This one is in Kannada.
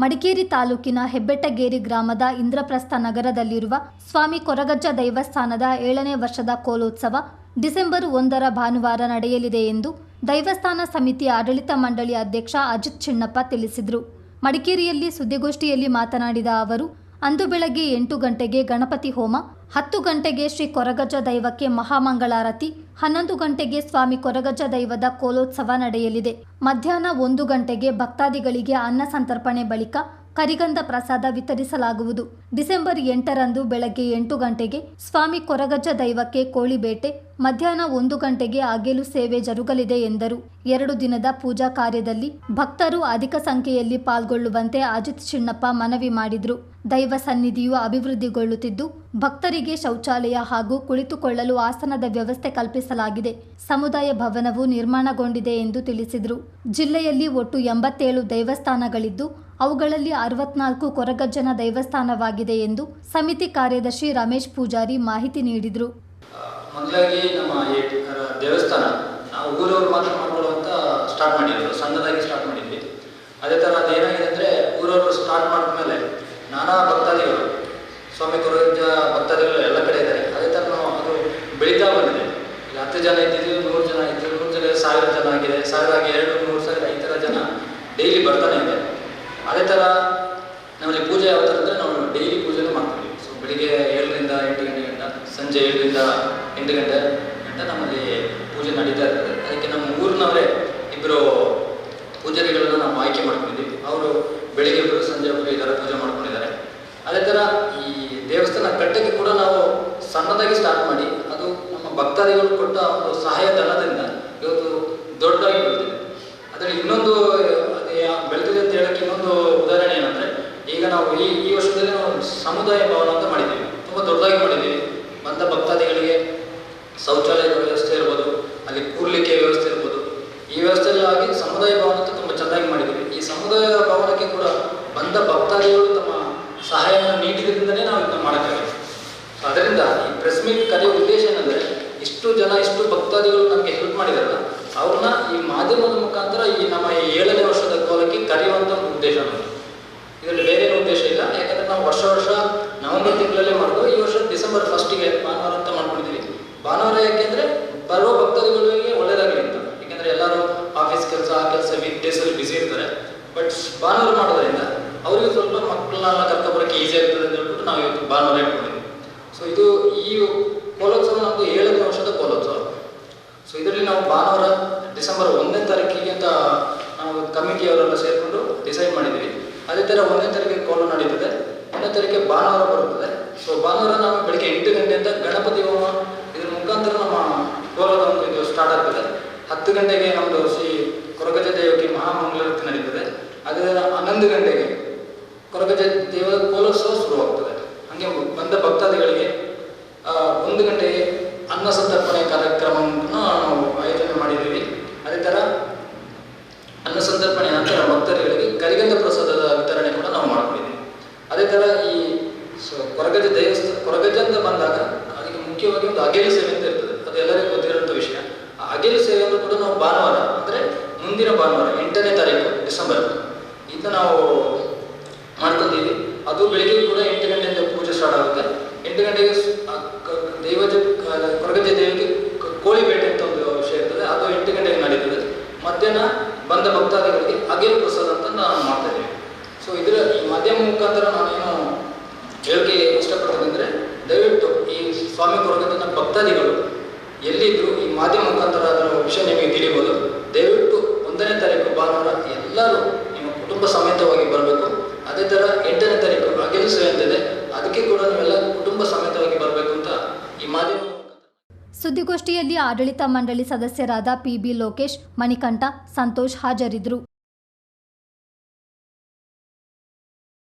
ಮಡಿಕೇರಿ ತಾಲೂಕಿನ ಹೆಬ್ಬೆಟ್ಟಗೇರಿ ಗ್ರಾಮದ ಇಂದ್ರಪ್ರಸ್ಥ ನಗರದಲ್ಲಿರುವ ಸ್ವಾಮಿ ಕೊರಗಜ್ಜ ದೈವಸ್ಥಾನದ ಏಳನೇ ವರ್ಷದ ಕೋಲೋತ್ಸವ ಡಿಸೆಂಬರ್ ಒಂದರ ಭಾನುವಾರ ನಡೆಯಲಿದೆ ಎಂದು ದೈವಸ್ಥಾನ ಸಮಿತಿ ಆಡಳಿತ ಮಂಡಳಿ ಅಧ್ಯಕ್ಷ ಅಜಿತ್ ಚಿಣ್ಣಪ್ಪ ತಿಳಿಸಿದರು. ಮಡಿಕೇರಿಯಲ್ಲಿ ಸುದ್ದಿಗೋಷ್ಠಿಯಲ್ಲಿ ಮಾತನಾಡಿದ ಅವರು, ಅಂದು ಬೆಳಗ್ಗೆ ಎಂಟು ಗಂಟೆಗೆ ಗಣಪತಿ ಹೋಮ ಹತ್ತು ಗಂಟೆಗೆ ಶ್ರೀ ಕೊರಗಜ್ಜ ದೈವಕ್ಕೆ ಮಹಾಮಂಗಳಾರತಿ, ಹನ್ನೊಂದು ಗಂಟೆಗೆ ಸ್ವಾಮಿ ಕೊರಗಜ್ಜ ದೈವದ ಕೋಲೋತ್ಸವ ನಡೆಯಲಿದೆ. ಮಧ್ಯಾಹ್ನ ಒಂದು ಗಂಟೆಗೆ ಭಕ್ತಾದಿಗಳಿಗೆ ಅನ್ನ ಸಂತರ್ಪಣೆ ಬಳಿಕ ಕರಿಗಂಧ ಪ್ರಸಾದ ವಿತರಿಸಲಾಗುವುದು. ಡಿಸೆಂಬರ್ ಎಂಟರಂದು ಬೆಳಗ್ಗೆ ಎಂಟು ಗಂಟೆಗೆ ಸ್ವಾಮಿ ಕೊರಗಜ್ಜ ದೈವಕ್ಕೆ ಕೋಳಿ ಬೇಟೆ, ಮಧ್ಯಾಹ್ನ ಒಂದು ಗಂಟೆಗೆ ಅಗೆಲು ಸೇವೆ ಜರುಗಲಿದೆ ಎಂದರು. ಎರಡು ದಿನದ ಪೂಜಾ ಕಾರ್ಯದಲ್ಲಿ ಭಕ್ತರು ಅಧಿಕ ಸಂಖ್ಯೆಯಲ್ಲಿ ಪಾಲ್ಗೊಳ್ಳುವಂತೆ ಅಜಿತ್ ಚಿಣ್ಣಪ್ಪ ಮನವಿ ಮಾಡಿದರು. ದೈವ ಸನ್ನಿಧಿಯು ಅಭಿವೃದ್ಧಿಗೊಳ್ಳುತ್ತಿದ್ದು, ಭಕ್ತರಿಗೆ ಶೌಚಾಲಯ ಹಾಗೂ ಕುಳಿತುಕೊಳ್ಳಲು ಆಸನದ ವ್ಯವಸ್ಥೆ ಕಲ್ಪಿಸಲಾಗಿದೆ. ಸಮುದಾಯ ಭವನವು ನಿರ್ಮಾಣಗೊಂಡಿದೆ ಎಂದು ತಿಳಿಸಿದರು. ಜಿಲ್ಲೆಯಲ್ಲಿ ಒಟ್ಟು ಎಂಬತ್ತೇಳು ದೇವಸ್ಥಾನಗಳಿದ್ದು ಅವುಗಳಲ್ಲಿ ಅರವತ್ನಾಲ್ಕು ಕೊರಗಜ್ಜನ ದೇವಸ್ಥಾನವಾಗಿದೆ ಎಂದು ಸಮಿತಿ ಕಾರ್ಯದರ್ಶಿ ರಮೇಶ್ ಪೂಜಾರಿ ಮಾಹಿತಿ ನೀಡಿದರು. ಮೊದಲಾಗಿ ನಮ್ಮ ದೇವಸ್ಥಾನ, ನಾವು ಊರವರು ಮಾತ್ರ ಮಾಡ್ಕೊಳ್ಳುವಂತ ಸ್ಟಾರ್ಟ್ ಮಾಡಿದ್ರು ಸಣ್ಣದಾಗಿ ಸ್ಟಾರ್ಟ್ ಮಾಡಿದ್ವಿ. ಅದೇ ಥರ ಅದೇನಾಗಿದೆ ಅಂದರೆ ಊರವರು ಸ್ಟಾರ್ಟ್ ಮಾಡಿದ್ಮೇಲೆ ನಾನಾ ಭಕ್ತಾದಿಗಳು, ಸ್ವಾಮಿ ಕೊರಗಜ್ಜ ಭಕ್ತಾದಿಗಳು ಎಲ್ಲ ಕಡೆ ಇದ್ದಾರೆ. ಅದೇ ಥರ ನಾವು ಅದು ಬೆಳೀತಾ ಬಂದಿದೆ. ಈಗ ಹತ್ತು ಜನ ಇದ್ದಿದ್ರು ನೂರು ಜನ ಇದ್ದಿದ್ರು ನೂರು ಜನ ಸಾವಿರ ಜನ ಆಗಿದೆ. ಸಾವಿರ ಆಗಿ ಎರಡು, ಮೂರು ಸಾವಿರ, ಈ ಥರ ಜನ ಡೈಲಿ ಬರ್ತಾನೆ ಇದೆ. ಅದೇ ಥರ ನಮ್ಮಲ್ಲಿ ಪೂಜೆ ಯಾವ ಥರ ಅಂದರೆ ನಾವು ಡೈಲಿ ಪೂಜೆನೂ ಮಾಡ್ತೀವಿ. ಸೊ ಬೆಳಿಗ್ಗೆ ಏಳರಿಂದ ಎಂಟು ಗಂಟೆ ಸಂಜೆ ಏಳರಿಂದ ಎಂಟು ಗಂಟೆ ಗಂಟ ನಮ್ಮಲ್ಲಿ ಪೂಜೆ ನಡೀತಾ ಇರ್ತದೆ. ಅದಕ್ಕೆ ನಮ್ಮ ಊರಿನವರೇ ಇಬ್ಬರು ಪೂಜಾರಿಗಳನ್ನು ನಾವು ಆಯ್ಕೆ ಮಾಡ್ಕೊಂಡಿದ್ವಿ. ಅವರು ಬೆಳಿಗ್ಗೆ ಒಬ್ಬರು ಸಂಜೆ ಒಬ್ಬರು ಈ ಪೂಜೆ ಮಾಡ್ಕೊಂಡಿದ್ದಾರೆ. ಅದೇ ಥರ ಈ ದೇವಸ್ಥಾನ ಕಟ್ಟಕ್ಕೆ ಕೂಡ ನಾವು ಸಣ್ಣದಾಗಿ ಸ್ಟಾರ್ಟ್ ಮಾಡಿ ಅದು ನಮ್ಮ ಭಕ್ತಾದಿಗಳು ಕೊಟ್ಟ ಒಂದು ಸಹಾಯ ಧನದಿಂದ ಇವತ್ತು ದೊಡ್ಡದಾಗಿ ಬೆಳೆದಿದೆ. ಅದರಲ್ಲಿ ಇನ್ನೊಂದು ಅದೇ ಬೆಳೆದಿದೆ ಅಂತ ಹೇಳಕ್ಕೆ ಇನ್ನೊಂದು ಉದಾಹರಣೆ ಏನಂದ್ರೆ ಈಗ ನಾವು ಈ ಈ ವರ್ಷದಲ್ಲಿ ನಾವು ಸಮುದಾಯ ಭವನ ಅಂತ ಮಾಡಿದ್ದೀವಿ. ತುಂಬ ದೊಡ್ಡದಾಗಿ ಮಾಡಿದ್ದೀವಿ. ಬಂದ ಭಕ್ತಾದಿಗಳಿಗೆ ಶೌಚಾಲಯದ ವ್ಯವಸ್ಥೆ ಇರ್ಬೋದು, ಅಲ್ಲಿ ಕೂರ್ಲಿಕ್ಕೆ ವ್ಯವಸ್ಥೆ ಇರ್ಬೋದು. ಈ ವ್ಯವಸ್ಥೆ ಆಗಿ ಸಮುದಾಯ ಭವನ ಅಂತ ತುಂಬ ಚೆನ್ನಾಗಿ ಮಾಡಿದ್ದೀವಿ. ಈ ಸಮುದಾಯ ಭವನಕ್ಕೆ ಕೂಡ ಬಂದ ಭಕ್ತಾದಿಗಳು ತಮ್ಮ ಸಹಾಯವನ್ನು ನೀಡಿದ್ರಿಂದಲೇ ನಾವು ಇದನ್ನ ಮಾಡೋಕ್ಕಾಗಿದೆ ಅದರಿಂದ ಈ ಪ್ರೆಸ್ ಮೀಟ್ ಕರೆಯುವ ಉದ್ದೇಶ ಏನಂದರೆ, ಇಷ್ಟು ಜನ, ಇಷ್ಟು ಭಕ್ತಾದಿಗಳು ನಮಗೆ ಹೆಲ್ಪ್ ಮಾಡಿದಾರಲ್ಲ, ಅವ್ರನ್ನ ಈ ಮಾಧ್ಯಮದ ಮುಖಾಂತರ ಈ ನಮ್ಮ ಏಳನೇ ವರ್ಷದ ಕಾಲಕ್ಕೆ ಕರೆಯುವಂಥ ಉದ್ದೇಶ ನಮ್ಮದು ಇದರಲ್ಲಿ ಬೇರೆ ಏನು ಉದ್ದೇಶ ಇಲ್ಲ ಯಾಕಂದ್ರೆ ನಾವು ವರ್ಷ ವರ್ಷ ನವೆಂಬರ್ ತಿಂಗಳಲ್ಲೇ ಮಾಡಿದ್ರು ಈ ವರ್ಷ ಡಿಸೆಂಬರ್ ಫಸ್ಟಿಗೆ ಭಾನುವಾರ ಅಂತ ಮಾಡ್ಕೊಂಡಿದ್ದೀವಿ ಭಾನುವಾರ ಯಾಕೆಂದ್ರೆ ಬರೋ ಭಕ್ತಾದಿಗಳಿಗೆ ಒಳ್ಳೇದಾಗಲಿ ಅಂತ. ಯಾಕಂದ್ರೆ ಎಲ್ಲರೂ ಆಫೀಸ್ ಕೆಲಸ, ಆ ಕೆಲಸ ವೀಕ್ ಅಲ್ಲಿ ಬಿಝಿ ಇರ್ತಾರೆ. ಬಟ್ ಭಾನುವಾರ ಮಾಡೋದ್ರಿಂದ ಅವರಿಗೆ ಸ್ವಲ್ಪ ಮಕ್ಕಳನ್ನ ಕರ್ಕೊಬರೋಕ್ಕೆ ಈಸಿ ಆಗ್ತದೆ ಅಂತ ಹೇಳ್ಬಿಟ್ಟು ನಾವು ಇವತ್ತು ಭಾನುವಾರ ಇಟ್ಕೊಂಡಿದ್ದೀವಿ ಸೊ ಇದು ಈ ಕೋಲೋತ್ಸವ ನಮ್ಮದು ಏಳನೇ ವರ್ಷದ ಕೋಲೋತ್ಸವ. ಸೊ ಇದರಲ್ಲಿ ನಾವು ಭಾನುವಾರ, ಡಿಸೆಂಬರ್ ಒಂದನೇ ತಾರೀಕಿಗೆ ಅಂತ ನಾವು ಕಮಿಟಿಯವರೆಲ್ಲ ಸೇರಿಕೊಂಡು ಡಿಸೈಡ್ ಮಾಡಿದ್ವಿ ಅದೇ ಥರ ಒಂದನೇ ತಾರೀಕಿಗೆ ಕೋಲೋ ನಡೀತದೆ. ಒಂದನೇ ಭಾನುವಾರ ಬರುತ್ತದೆ. ಸೊ ಭಾನುವಾರ ನಾವು ಬೆಳಿಗ್ಗೆ ಎಂಟು ಗಂಟೆಯಿಂದ ಗಣಪತಿ ಹೋಮ, ಇದ್ರ ಮುಖಾಂತರ ನಮ್ಮ ಕೋಲದ ಒಂದು ಇದು ಸ್ಟಾರ್ಟ್ ಆಗ್ತದೆ. ಹತ್ತು ಗಂಟೆಗೆ ನಮ್ಮದು ಶ್ರೀ ಕೊರಗಜ ದೇವಕ್ಕೆ ಮಹಾಮಂಗಳಾರತಿ ನಡೀತದೆ. ಅದೇ ಥರ ಹನ್ನೊಂದು ಗಂಟೆಗೆ ಕೊರಗಜ ದೇವರ ಕೋಲೋತ್ಸವ ಶುರುವಾಗ್ತದೆ. ಹಾಗೆ ಬಂದ ಭಕ್ತಾದಿಗಳಿಗೆ ಒಂದು ಗಂಟೆಗೆ ಅನ್ನ ಸಂತರ್ಪಣೆ ಕಾರ್ಯಕ್ರಮವನ್ನು ನಾವು ಆಯೋಜನೆ ಮಾಡಿದ್ದೀವಿ. ಅದೇ ಥರ ಅನ್ನ ಸಂತರ್ಪಣೆ ನಂತರ ಭಕ್ತಾದಿಗಳಿಗೆ ಕರಿಗಂಧ ಪ್ರಸಾದದ ವಿತರಣೆ ಕೂಡ ನಾವು ಮಾಡ್ಕೊಂಡಿದ್ದೀವಿ ಥರ ಈ ಕೊರಗಜ ದೇವಸ್ಥಾನ ಕೊರಗಜ ಅಂತ ಬಂದಾಗ ಅದಕ್ಕೆ ಮುಖ್ಯವಾಗಿ ಒಂದು ಅಗೇಲು ಸೇವೆ ಅಂತ ಇರ್ತದೆ. ಅದು ಎಲ್ಲರಿಗೂ ಗೊತ್ತಿರುವಂಥ ವಿಷಯ. ಆ ಅಗೇಲು ಸೇವೆಯನ್ನು ಕೂಡ ನಾವು ಭಾನುವಾರ, ಅಂದರೆ ಮುಂದಿನ ಭಾನುವಾರ, ಎಂಟನೇ ತಾರೀಕು, ಡಿಸೆಂಬರ್ ಇದನ್ನ ನಾವು ಮಾಡ್ಕೊಂಡಿದ್ದೀವಿ. ಅದು ಬೆಳಿಗ್ಗೆ ಕೂಡ ಎಂಟು ಗಂಟೆಯಿಂದ ಪೂಜೆ ಸ್ಟಾರ್ಟ್ ಆಗುತ್ತೆ. ಎಂಟು ಗಂಟೆಗೆ ದೇವಜ ಆ ಕ- ದೈವಜ, ಕ- ಕೊರಗಜ್ಜ ದೇವಿಗೆ ಕೋಳಿ ಬೇಟೆ ಅಂತ ಒಂದು ವಿಷಯ ಇರ್ತದೆ. ಅದು ಎಂಟು ಗಂಟೆಗೆ ನಡೀತದೆ. ಮಧ್ಯಾಹ್ನ ಬಂದ ಭಕ್ತಾದಿಗಳಿಗೆ ಅಗೇಲು ಪ್ರಸಾದ ಅಂತ ನಾವು ಮಾಡ್ತಾ ಇದ್ದೀವಿ. ಸೊ ಇದರ ಈ ಮಾಧ್ಯಮ ಮುಖಾಂತರ ನಾನೇನು ಹೇಳಕ್ಕೆ ಇಷ್ಟಪಡ್ತೀನಿ ದಯವಿಟ್ಟು ಈ ಸ್ವಾಮಿ ಕೊರಗಜ್ಜನ ಭಕ್ತಾದಿಗಳು ಎಲ್ಲಿದ್ರು ಈ ಮಾಧ್ಯಮ ಮುಖಾಂತರ ಅದರ ವಿಷಯ ನಿಮಗೆ ತಿಳಿಬೋದು ದಯವಿಟ್ಟು ಒಂದನೇ ತಾರೀಕು ಭಾನುವಾರ ಎಲ್ಲರೂ ನಿಮ್ಮ ಕುಟುಂಬ ಸಮೇತವಾಗಿ ಬರಬೇಕು. ಅದೇ ಥರ ಎಂಟನೇ ತಾರೀಕು ಅಗೆಲು ಸೇವೆ ಅದಕ್ಕೆ ಕೂಡ ನೀವೆಲ್ಲ ಕುಟುಂಬ ಸಮೇತವಾಗಿ ಬರಬೇಕು ಅಂತ ಈ ಮಾಧ್ಯಮ ಸುದ್ದಿಗೋಷ್ಠಿಯಲ್ಲಿ ಆಡಳಿತ ಮಂಡಳಿ ಸದಸ್ಯರಾದ ಪಿಬಿ ಲೋಕೇಶ್, ಮಣಿಕಂಠ, ಸಂತೋಷ್ ಹಾಜರಿದ್ದರು.